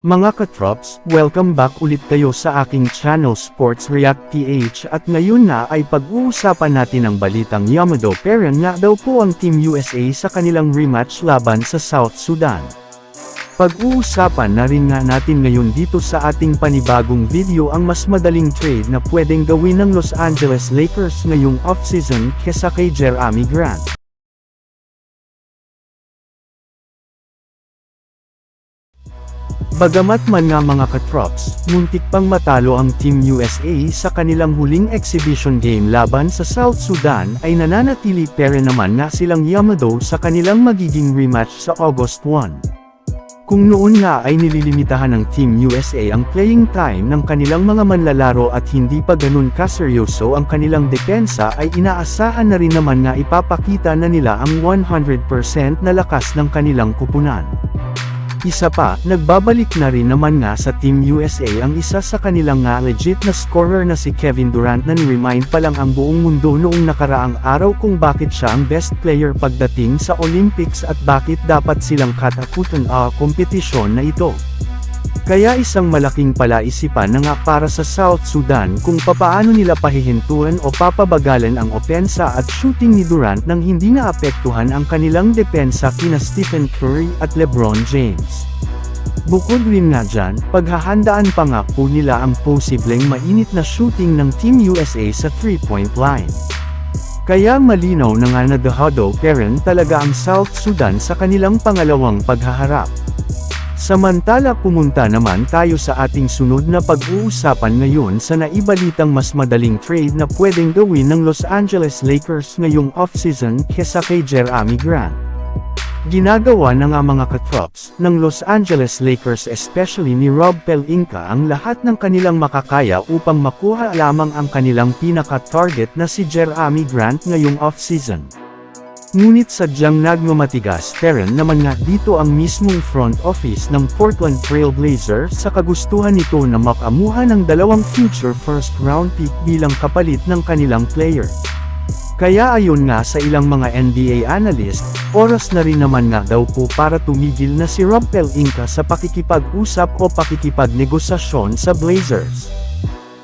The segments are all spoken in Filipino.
Mga katrops, welcome back ulit kayo sa aking channel Sports React PH at ngayon na ay pag-uusapan natin ang balitang Yamado Peren nga daw po ang Team USA sa kanilang rematch laban sa South Sudan. Pag-uusapan na rin nga natin ngayon dito sa ating panibagong video ang mas madaling trade na pwedeng gawin ng Los Angeles Lakers ngayong offseason kesa kay Jeremy Grant. Bagamat man nga mga katrops, muntik pang matalo ang Team USA sa kanilang huling exhibition game laban sa South Sudan ay nananatili pere naman nga silang Yamado sa kanilang magiging rematch sa August 1. Kung noon nga ay nililimitahan ng Team USA ang playing time ng kanilang mga manlalaro at hindi pa ganun kaseryoso ang kanilang depensa ay inaasahan na rin naman nga ipapakita na nila ang 100% na lakas ng kanilang kupunan. Isa pa, nagbabalik na rin naman nga sa Team USA ang isa sa kanilang nga legit na scorer na si Kevin Durant na ni-remind pa lang ang buong mundo noong nakaraang araw kung bakit siya ang best player pagdating sa Olympics at bakit dapat silang katakutan ang kompetisyon na ito. Kaya isang malaking palaisipan na nga para sa South Sudan kung papaano nila pahihintuan o papabagalan ang opensa at shooting ni Durant nang hindi naapektuhan ang kanilang depensa kina Stephen Curry at LeBron James. Bukod rin nga dyan, paghahandaan pa nga po nila ang posibleng mainit na shooting ng Team USA sa 3-point line. Kaya malinaw na nga na dehado Karen talaga ang South Sudan sa kanilang pangalawang paghaharap. Samantala pumunta naman tayo sa ating sunod na pag-uusapan ngayon sa naibalitang mas madaling trade na pwedeng gawin ng Los Angeles Lakers ngayong offseason kesa kay Jeremy Grant. Ginagawa na nga mga katrops ng Los Angeles Lakers especially ni Rob Pelinka ang lahat ng kanilang makakaya upang makuha lamang ang kanilang pinaka-target na si Jeremy Grant ngayong offseason. Ngunit sadyang nagmamatigas Perrin naman nga dito ang mismong front office ng Portland Trail Blazers sa kagustuhan nito na makamuha ng dalawang future first round pick bilang kapalit ng kanilang player. Kaya ayon nga sa ilang mga NBA analyst, oras na rin naman nga daw po para tumigil na si Rob Pelinka sa pakikipag-usap o pakikipagnegosasyon sa Blazers.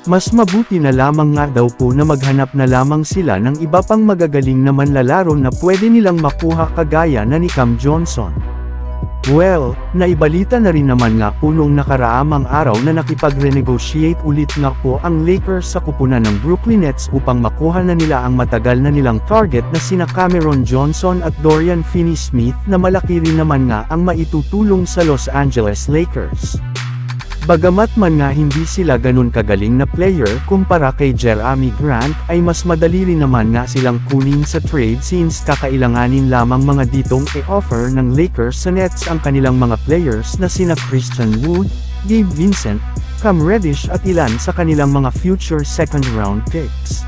Mas mabuti na lamang nga daw po na maghanap na lamang sila ng iba pang magagaling na manlalaro na pwede nilang makuha kagaya na ni Cam Johnson. Well, naibalita na rin naman nga po noong nakaraamang araw na nakipag-renegotiate ulit nga po ang Lakers sa kupunan ng Brooklyn Nets upang makuha na nila ang matagal na nilang target na sina Cameron Johnson at Dorian Finney-Smith na malaki rin naman nga ang maitutulong sa Los Angeles Lakers. Bagamat man nga hindi sila ganun kagaling na player kumpara kay Jeremy Grant ay mas madali rin naman nga silang kunin sa trade since kakailanganin lamang mga ditong i-offer ng Lakers sa Nets ang kanilang mga players na sina Christian Wood, Gabe Vincent, Cam Reddish at ilan sa kanilang mga future second round picks.